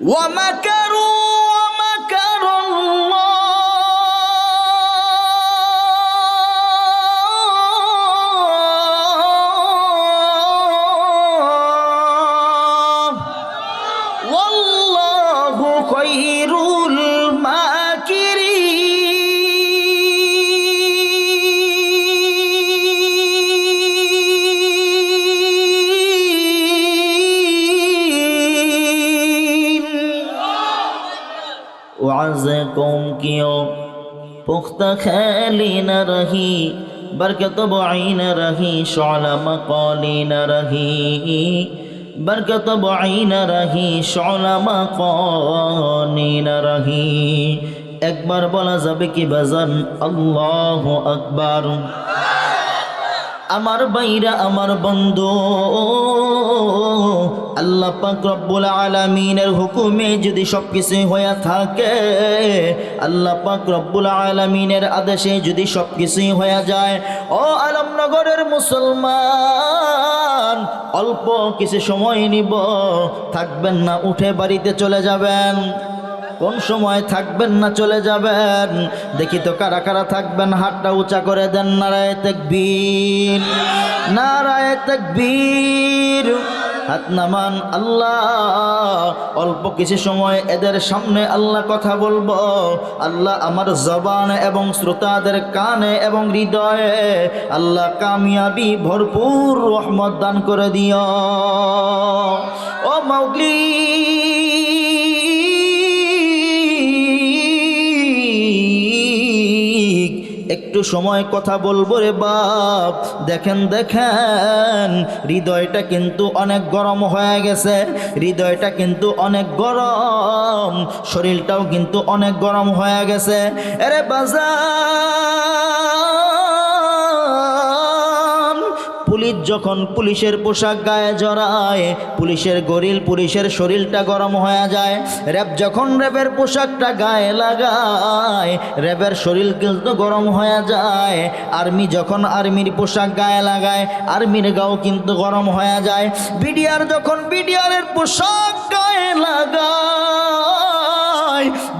ومكروا পুখতা খেলি না রহি, বরকত বই না রহি সলাম কলি না রহি, বরকত বই না রহি সলাম কলি না রহি। একবার বলা যাবে কি বাজান? আল্লাহ আকবার। আমার বাইরা আমার বন্ধু আল্লাহ পাক রব্বুল আলামিনের হুকুমে যদি সব কিছু হয়ে থাকে, আল্লাহ পাক রব্বুল আলামিনের আদেশে যদি সব কিছুই হয়ে যায়, ও আলমনগরের মুসলমান, অল্প কিছু সময় নিব, থাকবেন না, উঠে বাড়িতে চলে যাবেন। কোন সময় থাকবেন না, চলে যাবেন। দেখি তো কারা কারা থাকবেন, হাতটা উঁচা করে দেন, নারায় তেকবীর নারায় তেকবীর। হাত নামান আল্লাহ। অল্প কিছু সময় এদের সামনে আল্লাহ কথা বলব। আল্লাহ আমার জবান এবং শ্রোতাদের কানে এবং হৃদয়ে আল্লাহ কামিয়াবি ভরপুর রহমত দান করে দিও। ও মাউগলি একটু সময় কথা বলব রে বাপ। দেখেন দেখেন, হৃদয়টা কিন্তু অনেক গরম হয়ে গেছে। হৃদয়টা কিন্তু অনেক গরম। শরীরটাও কিন্তু অনেক গরম হয়ে গেছে। আরে বাজার! পুলিশ যখন পুলিশের পোশাক গায়ে জড়ায়, পুলিশের গরিল পুলিশের শরীরটা গরম হয়ে যায়। র্যাব যখন র্যাবের পোশাকটা গায়ে লাগায়, র্যাবের শরীর কিন্তু গরম হয়ে যায়। আর্মি যখন আর্মির পোশাক গায়ে লাগায়, আর্মির গাও কিন্তু গরম হয়ে যায়। বিডিআর যখন বিডিআরের পোশাক গায়ে লাগায়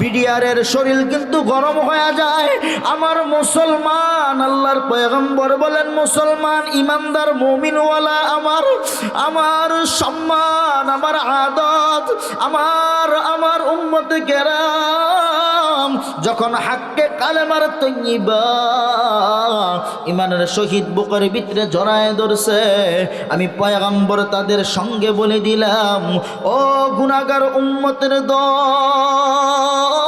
বিডিআরের শরীর কিন্তু গরম হয়ে যায়। আমার মুসলমান, আল্লাহর পয়গম্বর বলেন, মুসলমান, ইমানদার, মমিনওয়ালা আমার আমার সম্মান আমার আদত, আমার আমার উম্মত কেরাম। যখন হাক্কে কালেমার তৈবা ইমানের শহীদ বুকের ভিতরে জড়ায় ধরছে, আমি পয়গাম্বর তাদের সঙ্গে বলে দিলাম, ও গুণাগার উম্মতের দল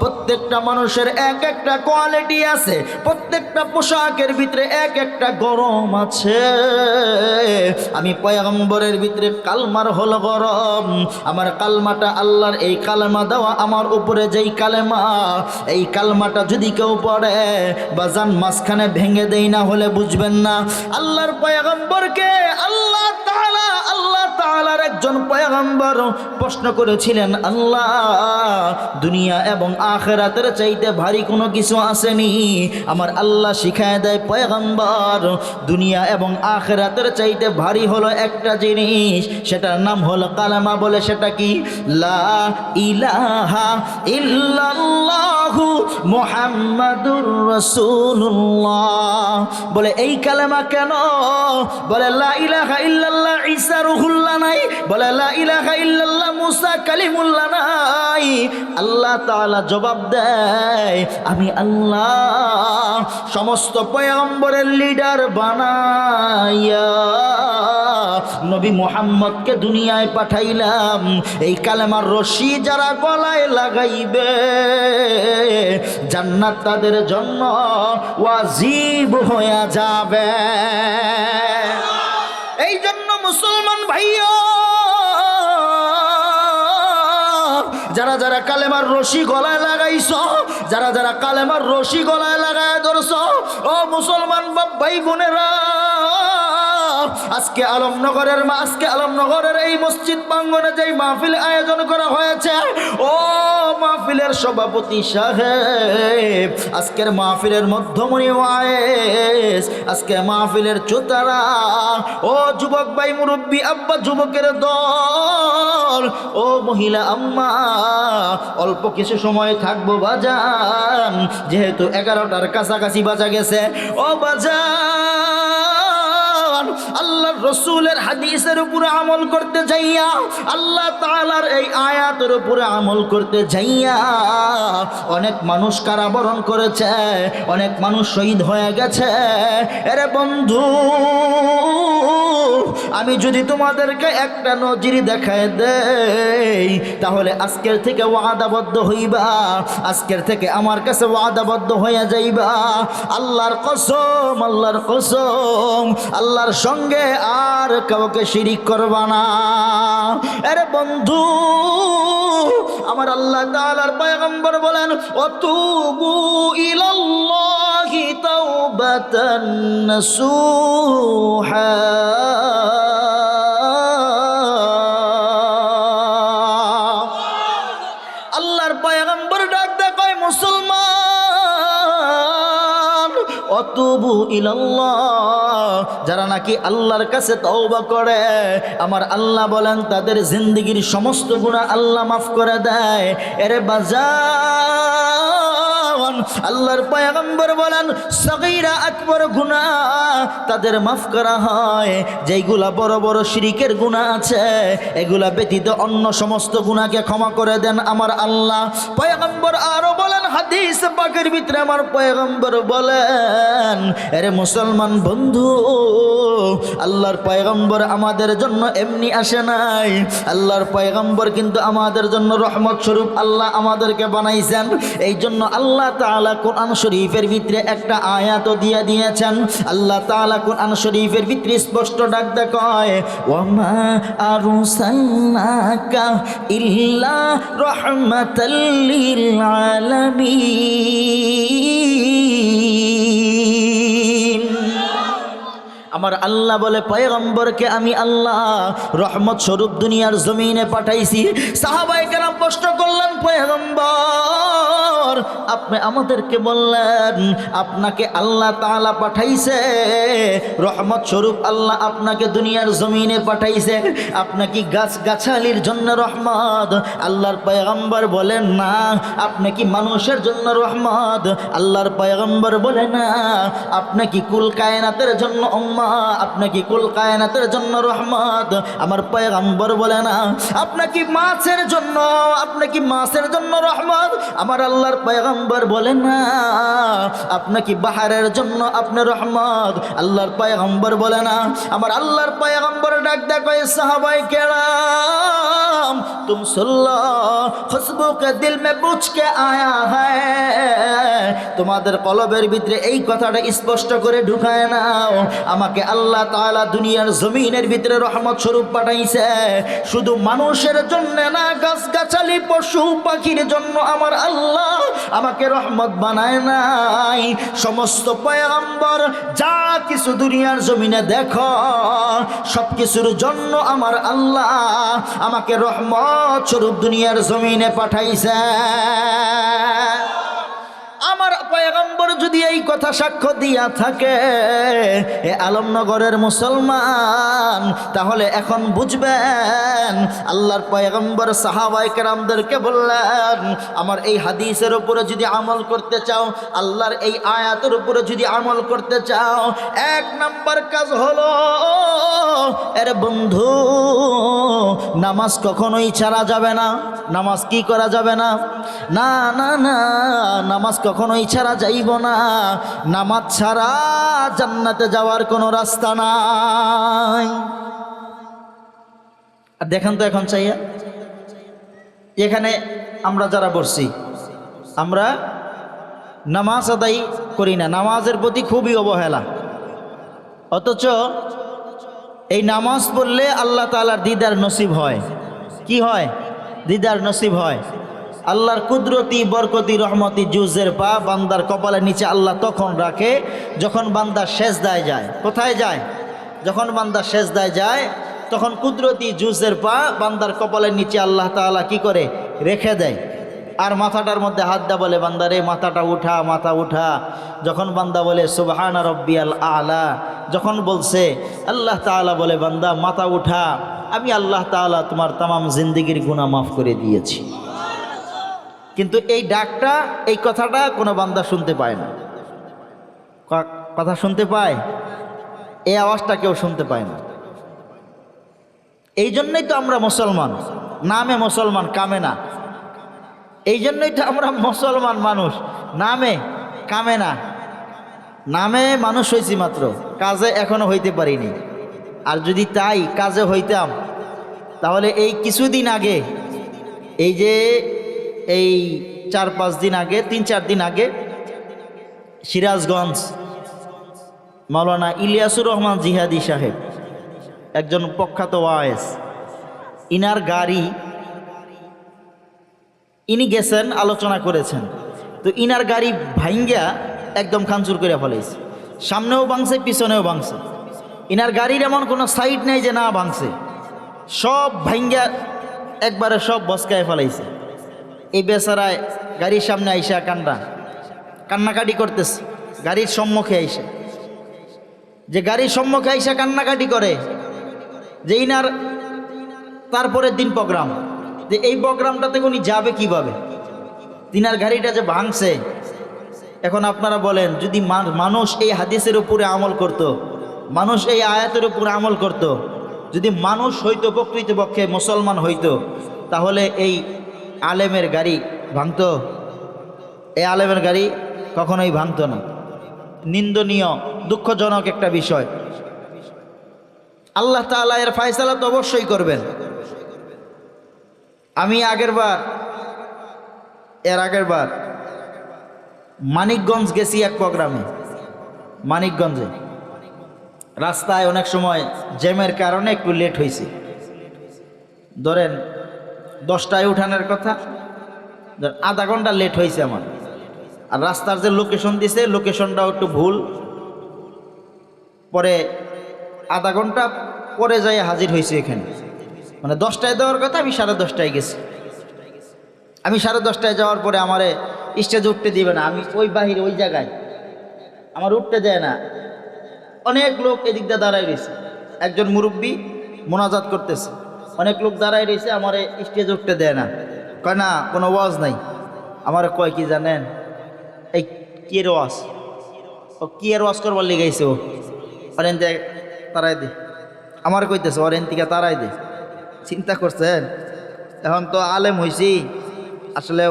প্রত্যেকটা মানুষের এক একটা কোয়ালিটি আছে, প্রত্যেকটা পোশাকের ভিতরে এক একটা গরম আছে। আমি পয়গম্বরের ভিতরে কালমার হলো গরম, আমার কালমাটা আল্লাহর এই কালেমা দেওয়া আমার উপরে যেই কালেমা, এই কালমাটা যদি কেউ পড়ে বা যান মাঝখানে ভেঙে দেই না হলে বুঝবেন না। আল্লাহর পয়গম্বরকে আল্লাহ তাআলা আল্লাহ তাআলার একজন পয়গম্বর প্রশ্ন করেছিলেন, আল্লাহ, দুনিয়া এবং আখেরাতের চাইতে ভারী কোনো কিছু আসেনি। আমার আল্লাহ শিখায় দেয়, পয়গম্বর, দুনিয়া এবং আখেরাতের চাইতে ভারী হলো একটা জিনিস। সেটার নাম হলো কালামা। বলে সেটা কি? লা ইলাহা ইল্লাল্লাহু। মুহাম্মাদুর রাসূলুল্লাহ। বলে, এই কালেমা কেন? বলে, লা ইলাহা ইল্লাল্লাহ ঈসা রুহুল্লাহ নাই। বলে, লা ইলাহা ইল্লাল্লাহ মুসা কালিমুল্লাহ নাই। আল্লাহ তাআলা জবাব দেয়, আমি আল্লাহ সমস্ত পয়গম্বরের লিডার বানাইয়া নবী মোহাম্মদকে দুনিয়ায় পাঠাইলাম। এই কালেমার রশি যারা গলায় লাগাইবে, জান্নাত তাদের জন্য ওয়াজিব হয়ে যাবে। এই জন্য মুসলমান ভাইয়া, যারা যারা কালেমার রশি গলায় লাগাইছ, যারা যারা কালেমার রশি গলায় লাগায় ধরছ, ও মুসলমান ভাই বোনেরা আজকে আলমনগরের মা আজকে আলমনগরের এই মসজিদ প্রাঙ্গনে যেই মাহফিল আয়োজন করা হয়েছে, ও মাহফিলের সভাপতি সাহেব, আজকের মাহফিলের মধ্যমণি ওয়াইস আজকে মাহফিলের চোতারা ও যুবক ভাই মুরব্বী, আব্বা যুবকের দল, ও মহিলা আম্মা, অল্প কিছু সময় থাকব বাজান, যেহেতু এগারোটার কাছাকাছি বাজা গেছে, ও বাজান। আল্লাহর রসুলের হাদিসের উপরে আমল করতে যাইয়া, আল্লাহ তালার এই আয়াতের উপরে আমল করতে যাইয়া, অনেক মানুষ কারাবরণ করেছে, অনেক মানুষ শহীদ হয়ে গেছে। এরে বন্ধু আমি যদি তোমাদেরকে একটা নজির দেখায় দেই, তাহলে আজকের থেকে ওয়াদাবদ্ধ হইবা, আজকের থেকে আমার কাছে ওয়াদাবদ্ধ হয়ে যাইবা। আল্লাহর কসম আল্লাহর কসম, আল্লাহর সঙ্গে আর কাউকে শিরিক করবা না। আরে বন্ধু, আমার আল্লাহ তাআলার পয়গম্বর বলেন, অতুবু ইলাল্লাহি। তাওবাতান নাসুহা আল্লাহর পয়গম্বর ডাক দেখায় মুসলমান, অতুবু ইলাল্লাহ। যারা নাকি আল্লাহর কাছে তওবা করে, আমার আল্লাহ বলেন তাদের জিন্দগির সমস্ত গুনাহ আল্লাহ মাফ করে দেয়। এরে বাজান আল্লাহর পয়গম্বর বলেন, সগীরা আকবর গুনাহ তাদের মাফ করা হয়। যেইগুলা বড় বড় শিরিকের গুনাহ আছে, এগুলা ব্যতীত অন্য সমস্ত গুনাহকে ক্ষমা করে দেন আমার আল্লাহ। পয়গম্বর আরও বলেন, হাদিস পাকের ভিতরে আমার পয়গম্বর বলেন আরে মুসলমান বন্ধু, আল্লাহর পয়গম্বর আমাদের জন্য এমনি আসে নাই। আল্লাহর পয়গম্বর কিন্তু আমাদের জন্য রহমত স্বরূপ আল্লাহ আমাদেরকে বানাইছেন। এই জন্য আল্লাহ তাআলা কোরআন শরীফের ভিতরে একটা আয়াত দিয়ে দিয়েছেন। আল্লাহ তাআলা কোরআন শরীফের ভিতরে স্পষ্ট ডাক ওয়ামা আরসালনাকা ইল্লা আমার আল্লাহ বলে, পয়গম্বরকে আমি আল্লাহ রহমত স্বরূপ দুনিয়ার জমিনে পাঠাইছি। সাহাবাই কেন প্রশ্ন করলেন, পয়গম্বর আপনি আমাদেরকে বললেন, আপনাকে আল্লাহ তালা পাঠাইছে। রহমত স্বরূপ আল্লাহ আপনাকে দুনিয়ার জমিনে পাঠাইছে। আপনাকে গাছ গাছালির জন্য রহমত? আল্লাহর পয়গম্বর বলেন না। আপনি কি মানুষের জন্য রহমত? আল্লাহর পয়গম্বর বলে না। আপনি কি কুল কায়নাতের জন্য উম্মা? আপনি কি কুল কায়নাতের জন্য রহমত? আমার পয়গম্বর বলে না। আপনি কি মাছের জন্য? আপনি কি মাছের জন্য রহমত? আমার আল্লাহর পায়গম্বর বলেন না আপনাকে বাহারের জন্য আপনার রহমত? আল্লাহর পায়গম্বর বলে না। আমার আল্লাহর পায়গম্বর ডাক দেখো সাহাবাই কেরাম, তুম সুল্ল খুশবু কে দিল মে বুঝ কে আয়া হ্যায়। তোমাদের কলবের ভিতরে এই কথাটা স্পষ্ট করে ঢুকায় নাও। আমাকে আল্লাহ তাআলা দুনিয়ার জমিনের ভিতরে রহমত স্বরূপ পাঠাইছে। শুধু মানুষের জন্য না গাছ গাছালি পশু পাখির জন্য আমার আল্লাহ আমাকে রহমত বানায় নাই। সমস্ত পয়গম্বর, যা কিছু দুনিয়ার জমিনে দেখো সব কিছুর জন্য আমার আল্লাহ আমাকে রহমত স্বরূপ দুনিয়ার জমিনে পাঠাইছে। আমার পয়গম্বর যদি এই কথা সাক্ষ্য দিয়া থাকে, এ আলমনগরের মুসলমান, তাহলে এখন বুঝবেন, আল্লাহর পয়গম্বর সাহাবাই কেরামদেরকে বললেন, আমার এই হাদিসের উপরে যদি আমল করতে চাও, আল্লাহর এই আয়াতের উপরে যদি আমল করতে চাও, এক নাম্বার কাজ হলো, এর বন্ধু, নামাজ কখনোই ছাড়া যাবে না, নামাজ কি করা যাবে না? না না না, নামাজ কখনোই ছাড়া যাইব না। নামাজ ছাড়া জান্নাতে যাওয়ার কোনো রাস্তা নাই। আর দেখেন তো এখন চাইয়া। এখানে আমরা যারা বসছি, আমরা নামাজ আদায় করি না। নামাজের প্রতি খুবই অবহেলা। অথচ এই নামাজ পড়লে আল্লাহ তালার দিদার নসিব হয়। কি হয়? দিদার নসিব হয়। আল্লাহর কুদরতি, বরকতি, রহমতি জুজের পা বান্দার কপালের নিচে আল্লাহ তখন রাখে যখন বান্দা শেষ দায় যায়। কোথায় যায়? যখন বান্দা শেষ দায় যায়, তখন কুদরতি জুজের পা বান্দার কপালের নিচে আল্লাহ তাআলা কি করে? রেখে দেয়। আর মাথাটার মধ্যে হাত দা বলে বান্দারে মাথাটা উঠা, মাথা উঠা। যখন বান্দা বলে, সুবাহানা রব্বিয়াল আলা। যখন বলছে, আল্লাহ তাআলা বলে, বান্দা, মাথা উঠা। আমি আল্লাহ তাআলা তোমার তামাম জিন্দিগির গুনাহ মাফ করে দিয়েছি। কিন্তু এই ডাকটা, এই কথাটা কোনো বান্দা শুনতে পায় না। কথা শুনতে পায়, এই আওয়াজটা কেউ শুনতে পায় না। এই জন্যই তো আমরা মুসলমান, নামে মুসলমান, কামে না। এই জন্যই তো আমরা মুসলমান মানুষ, নামে, কামে না। নামে মানুষ হয়েছি মাত্র, কাজে এখনও হইতে পারিনি। আর যদি তাই কাজে হইতাম, তাহলে এই কিছুদিন আগে এই যে এই চার পাঁচ দিন আগে, তিন চার দিন আগে সিরাজগঞ্জ মাওলানা ইলিয়াসুর রহমান জিহাদি সাহেব, একজন প্রখ্যাত ওয়ায়েস ইনার গাড়ি, ইনি গেছেন, আলোচনা করেছেন। তো ইনার গাড়ি ভাঙ্গা একদম খানচুর করে ফেলাইছে। সামনেও ভাঙছে, পিছনেও ভাঙছে। ইনার গাড়ির এমন কোনো সাইড নেই যে না ভাঙছে। সব ভাঙ্গা একবারে সব বসকায় ফেলাইছে। এই বেচারায় গাড়ির সামনে আইসা কান্না কান্নাকাটি করতেছে গাড়ির সম্মুখে আইসা যে গাড়ির সম্মুখে আইসা কান্নাকাটি করে, যে ইনার তারপরের দিন প্রোগ্রাম যে এই প্রোগ্রামটাতে উনি যাবে কীভাবে তিনার গাড়িটা যে ভাঙছে, এখন আপনারা বলেন, যদি মানুষ এই হাদিসের উপরে আমল করত। মানুষ এই আয়াতের উপরে আমল করত। যদি মানুষ হইতো প্রকৃতপক্ষে মুসলমান হইতো, তাহলে এই আলেমের গাড়ি ভাঙতো? এই আলেমের গাড়ি কখনোই ভাঙতো না। নিন্দনীয়, দুঃখজনক একটা বিষয়। আল্লাহ তাআলা এর ফায়সালা তো অবশ্যই করবেন। আমি আগের বার, এর আগের বার মানিকগঞ্জ গেছি এক প্রোগ্রামে। মানিকগঞ্জে। রাস্তায় অনেক সময় জ্যামের কারণে একটু লেট হয়েছে ধরেন দশটায় উঠানোর কথা। আধা ঘণ্টা লেট হয়েছে আমার। আর রাস্তার যে লোকেশন দিছে লোকেশনটাও একটু ভুল। পরে আধা ঘণ্টা পরে যাই হাজির হয়েছে এখানে। মানে দশটায় দেওয়ার কথা আমি সাড়ে দশটায় গেছি। আমি সাড়ে দশটায় যাওয়ার পরে আমারে স্টেজে উঠতে দিবে না। আমি ওই বাহিরে, ওই জায়গায়। আমার উঠতে দেয় না। অনেক লোক এদিক দিয়ে দাঁড়ায় রয়েছে। একজন মুরব্বী মোনাজাত করতেছে। অনেক লোক দাঁড়ায় রয়েছে, আমার স্টেজ উঠতে দেয় না। কয়, না, কোনো ওয়াজ নাই। আমার কয়, কি জানেন, এই কি ওয়াজ? ও, কি এর ওয়াজ করবার লেগেছে ও? অরেন তারাই দে। আমার কইতেছে অরেন তারাই দে। চিন্তা করছেন? এখন তো আলেম হইছি। আসলে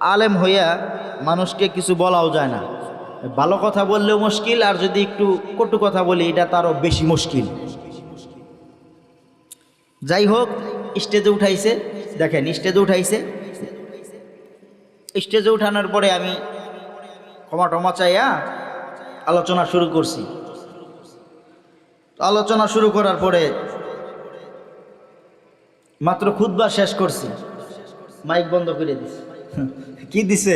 আলেম হইয়া মানুষকে কিছু বলাও যায় না। ভালো কথা বললেও মুশকিল, আর যদি একটু কটু কথা বলি, এটা তারও বেশি মুশকিল। যাই হোক স্টেজে উঠাইছে। দেখেন স্টেজে উঠাইছে। স্টেজে উঠানোর পরে আমি ক্ষমা টমা চাইয়া আলোচনা শুরু করছি। আলোচনা শুরু করার পরে মাত্র খুদবা শেষ করছি। মাইক বন্ধ করে দিছে। কি দিছে?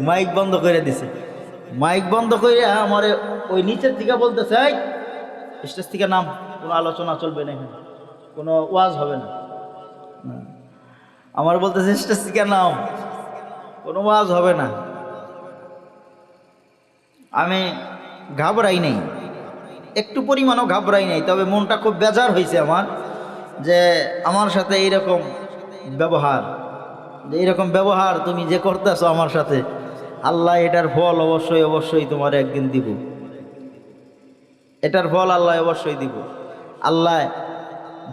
মাইক বন্ধ করে দিছে। মাইক বন্ধ করে আমার ওই নিচের দিকে বলতেছে স্টেজ থেকে নাম, কোনো আলোচনা চলবে না এখানে। কোনো ওয়াজ হবে না। আমার বলতে স্টেজ থেকে নাম কোনো ওয়াজ হবে না। আমি ঘাবড়াই নেই, একটু পরিমাণও ঘাবড়াই নাই, তবে মনটা খুব বেজার হয়েছে আমার যে আমার সাথে এইরকম ব্যবহার, যে এইরকম ব্যবহার তুমি যে করতেছো আমার সাথে, আল্লাহ এটার ফল অবশ্যই অবশ্যই তোমার একদিন দিব। এটার ফল আল্লাহ অবশ্যই দিব। আল্লাহ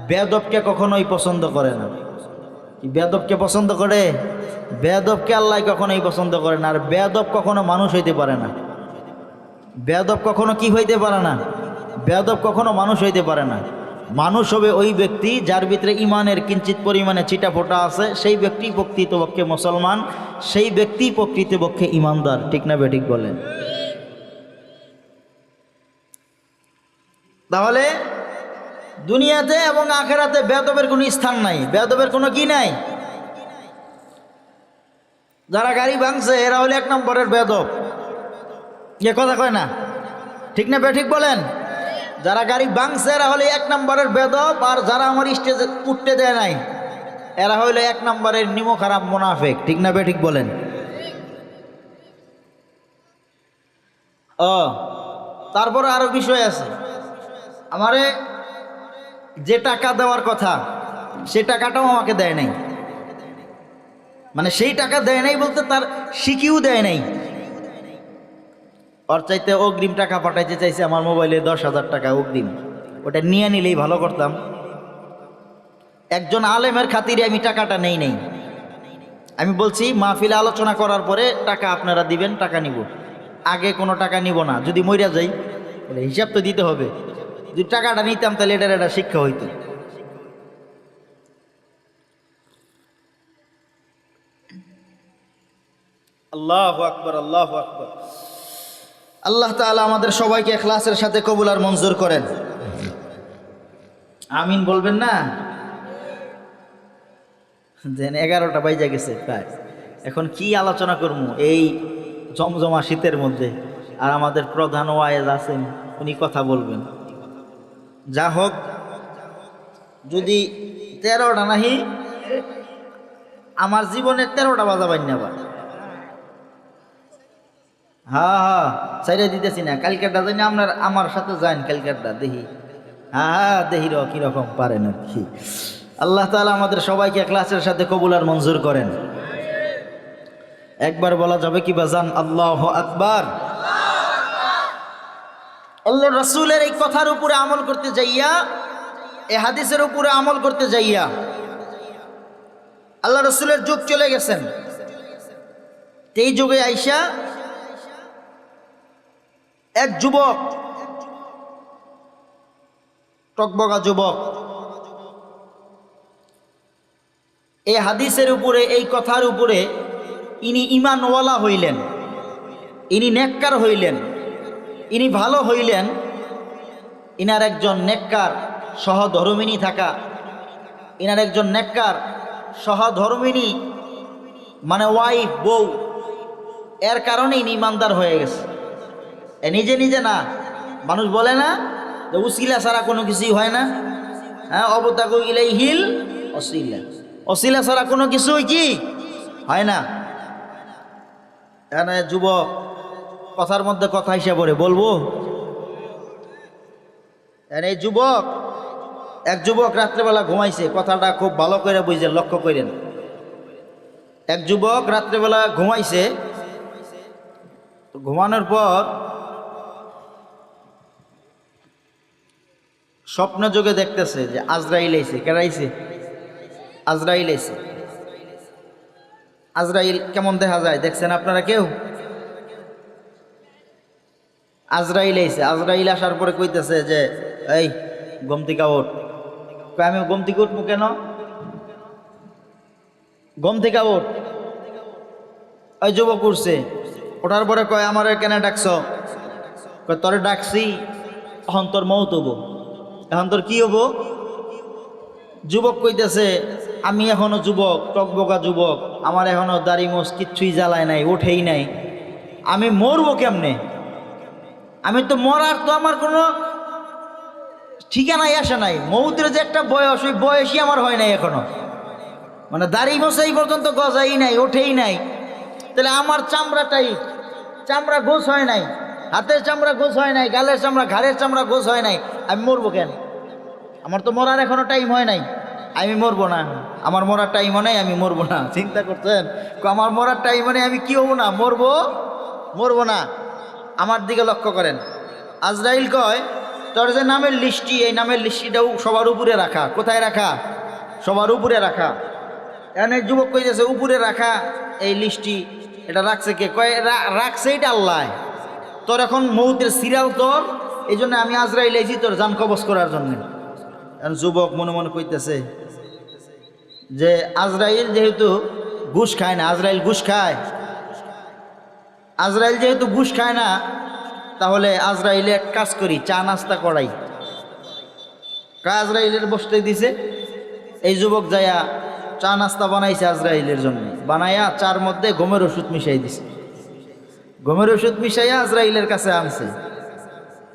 বেদবকে কখনোই পছন্দ করে না। বেদবকে পছন্দ করে? বেদবকে আল্লাহ কখনোই পছন্দ করে না। আর বেদব কখনো মানুষ হইতে পারে না। বেদব কখনো কি হইতে পারে না? বেদব কখনো মানুষ হইতে পারে না। মানুষ হবে ওই ব্যক্তি যার ভিতরে ইমানের কিঞ্চিত পরিমাণে চিটা ফোটা আছে। সেই ব্যক্তি প্রকৃতপক্ষে মুসলমান, সেই ব্যক্তি প্রকৃতপক্ষে ইমানদার। ঠিক না বেঠিক বলেন? তাহলে দুনিয়াতে এবং আখেরাতে বেদবের কোনো স্থান নাই। বেদবের কোনো কি নাই? যারা গাড়ি ভাঙছে, এরা হলে এক নম্বরের বেদব এ কথা কয় না? ঠিক না ঠিক বলেন? যারা গাড়ি ভাঙছে, এরা হলে এক নম্বরের বেদব আর যারা আমার স্টেজে উঠতে দেয় নাই, এরা হইল এক নম্বরের নিমো খারাপ মোনাফেক। ঠিক না ঠিক বলেন? ও, তারপরে আরও বিষয় আছে। আমারে যে টাকা দেওয়ার কথা, সে টাকাটাও আমাকে দেয় নাই। মানে সেই টাকা দেয় নাই বলতে তার শিখিও দেয় নাই। ওর চাইতে অগ্রিম টাকা পাঠাইতে চাইছে আমার মোবাইলে দশ হাজার টাকা অগ্রিম। ওটা নিয়ে নিলেই ভালো করতাম। একজন আলেমের খাতিরে আমি টাকাটা নেই নেই। আমি বলছি, মাহফিলে আলোচনা করার পরে টাকা আপনারা দিবেন, টাকা নিব। আগে কোনো টাকা নিব না। যদি মইরা যাই হিসাব তো দিতে হবে। যদি টাকাটা নিতাম তাহলে এটার একটা শিক্ষা হইতো। আল্লাহ আকবর আল্লাহ আকবর। আল্লাহ তাআলা আমাদের সবাইকে এখলাসের সাথে কবুল আর মঞ্জুর করেন। আমিন বলবেন না? দেন এগারোটা বাইজা গেছে প্রায়। এখন কি আলোচনা করব? এই জমজমা শীতের মধ্যে। আর আমাদের প্রধান ওয়াইজ আছেন উনি কথা বলবেন। যা হোক, যদি তেরোটা নাহি, আমার জীবনে তেরোটা বাজা আবার হ্যাঁ হ্যাঁ সাইডে দিতেছি না, কালকেরটা জানি আপনার, আমার সাথে যান কালকেরটা, দেখি। হ্যাঁ হ্যাঁ দেখি র কীরকম পারেন আর কি। আল্লাহ তাআলা আমাদের সবাইকে ক্লাসের সাথে কবুল আর মঞ্জুর করেন। একবার বলা যাবে কি বাজান আল্লাহ আকবার। আল্লাহ রসুলের এই কথার উপরে আমল করতে যাইয়া এ হাদিসের উপরে আমল করতে যাইয়া, আল্লাহ রসুলের যুগ চলে গেছেন। এই যুগে আইসা এক যুবক, টকবগা যুবক, এই হাদিসের উপরে, এই কথার উপরে ইনি ইমানওয়ালা হইলেন, ইনি নেককার হইলেন। ইনি ভালো হইলেন, ইনার একজন নেককার সহধর্মিনী থাকা, ইনার একজন নেককার সহধর্মিনী মানে ওয়াইফ বউ, এর কারণে ইনি ইমানদার হয়ে গেছে। এ নিজে নিজে না, মানুষ বলে না যে উসিলা ছাড়া কোনো কিছুই হয় না। হ্যাঁ অবতাকু ইলাই হিল অসিলা। অসিলা ছাড়া কোনো কিছুই কি? হয় না। যুবক কথার মধ্যে কথা হিসেবে পড়ে, বলব? এই যুবক, এক যুবক রাত্রেবেলা ঘুমাইছে, কথাটা খুব ভালো করে বুঝছেন লক্ষ্য করেন। এক যুবক রাত্রেবেলা ঘুমাইছে, ঘুমানোর পর স্বপ্ন যোগে দেখতেছে যে আজরাইল আইছে? কেরাইছে আজরাইল আইছে আজরাইল কেমন দেখা যায়, দেখছেন আপনারা কেউ? আজরাইল আইছে। আজরাইল আসার পরে কইতেছে যে, এই গমতিকা ওঠ আমি গমতিকা উঠবো কেন? গমতিকা ওঠ ওই যুবক উঠছে। ওঠার পরে কয়, আমার কেন ডাকছ? কয়, তোরে ডাকছি, এখন তোর মৌত হব। এখন তোর কি হব? যুবক কইতেছে, আমি এখনও যুবক, টকবকা যুবক। আমার এখনও দাড়ি মোষ কিচ্ছুই জ্বালায় নাই ওঠেই নাই। আমি মরবো কেমনে? আমি তো মরার তো আমার কোনো ঠিকানাই আসে নাই। মৌতের যে একটা বয়স, ওই বয়সই আমার হয় নাই এখনও। মানে দাড়ি এই পর্যন্ত গজাই নাই, ওঠেই নাই। তাহলে আমার চামড়াটাই, চামড়া গোছ হয় নাই, হাতের চামড়া গোছ হয় নাই, গালের চামড়া, ঘাড়ের চামড়া গোছ হয় নাই, আমি মরবো কেন? আমার তো মরার এখনও টাইম হয় নাই, আমি মরবো না। আমার মরার টাইমও নেই, আমি মরবো না। চিন্তা করছেন? আমার মরার টাইমও নেই, আমি কি হব না? মরবো? মরবো না। আমার দিকে লক্ষ্য করেন। আজরাইল কয়, তোর যে নামের লিস্টি এই নামের লিস্টিটাও সবার উপরে রাখা। কোথায় রাখা? সবার উপরে রাখা। এখানে যুবক কইতেছে, উপরে রাখা এই লিস্টি এটা রাখছে কে? কয় রাখছে এটা আল্লাহ। তোর এখন মৌতের সিরিয়াল তোর এই জন্য আমি আজরাইল এসি তোর জান কবজ করার জন্য। যুবক মনে মনে কইতেছে যে, আজরাইল যেহেতু ঘুষ খায় না, আজরাইল ঘুষ খায়। আজরাইল যেহেতু ঘুষ খায় না, তাহলে আজরাইলে এক কাজ করি, চা নাস্তা করাই। আজরাইলের বসতে দিছে? এই যুবক যাইয়া চা নাস্তা বানাইছে আজরাইলের জন্য। বানাইয়া চার মধ্যে গমের ওষুধ মিশাই দিছে। গমের ওষুধ মিশাইয়া আজরাইলের কাছে আনছে।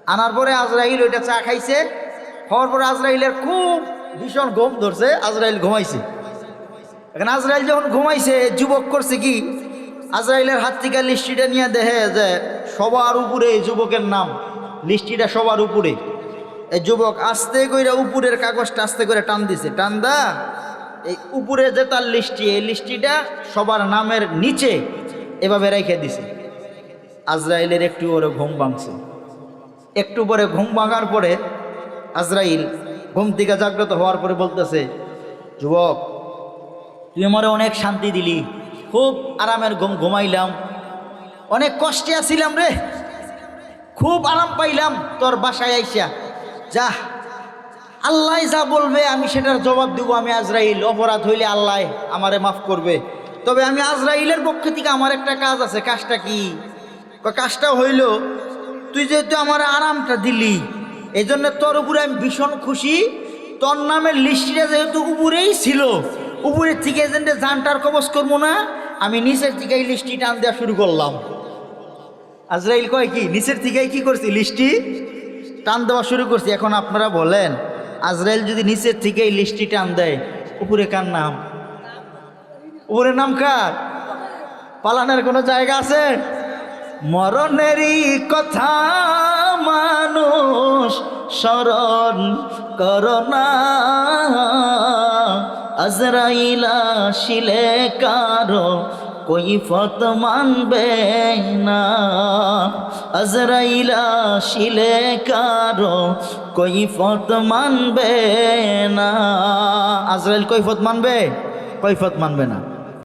আনার পরে আজরাইল ওইটা চা খাইছে। খাওয়ার পরে আজরাইলের খুব ভীষণ ঘুম ধরছে, আজরাইল ঘুমাইছে। এখন আজরাইল যখন ঘুমাইছে, যুবক করছে কি? আজরাইলের হাত থেকে লিস্টিটা নিয়ে দেখে যে সবার উপরে এই যুবকের নাম, লিস্টিটা সবার উপরে। এই যুবক আস্তে করে উপরের কাগজটা আস্তে করে টান দিছে। টান দা, এই উপরে যে তার লিস্টি, এই লিস্টিটা সবার নামের নিচে এভাবে রেখে দিছে। আজরাইলের একটু ওরে ঘুম ভাঙছে। একটু পরে ঘুম ভাঙার পরে আজরাইল ঘুম থেকে জাগ্রত হওয়ার পরে বলতেছে, যুবক, তুই আমারে অনেক শান্তি দিলি। খুব আরামের ঘুম ঘুমাইলাম। অনেক কষ্টে আছিলাম রে। খুব আরাম পাইলাম তোর বাসায় আইসা। যা, আল্লাহ যা বলবে আমি সেটার জবাব দিব। আমি আজরাইল, অপরাধ হইলে আল্লাহ আমারে মাফ করবে। তবে আমি আজরাইলের পক্ষ থেকে আমার একটা কাজ আছে। কাজটা কি? কাজটা হইল, তুই যেহেতু আমার আরামটা দিলি এই জন্য তোর উপরে আমি ভীষণ খুশি। তোর নামের লিস্টিটা যেহেতু উপরেই ছিল উপরের থেকে যেন জানটার কবচ করব না, আমি নিচের থেকে লিস্টি টান দেওয়া শুরু করলাম। আজরাইল কয় কি, নিচের থেকেই কি করছি? লিস্টি টান দেওয়া শুরু করছি। এখন আপনারা বলেন, আজরাইল যদি নিচের থেকেই লিস্টি টান দেয়, উপরে কার নাম? উপরে নাম কার? পালানের কোনো জায়গা আছে? মরণেরই কথা মানুষ স্মরণ করোনা আজরাইলা শিলে কারও কৈফত মানবে না। আজরাইলা শিলে কারও কৈফত মানবে না। আজরাইল কৈফত মানবে কৈফত মানবে না।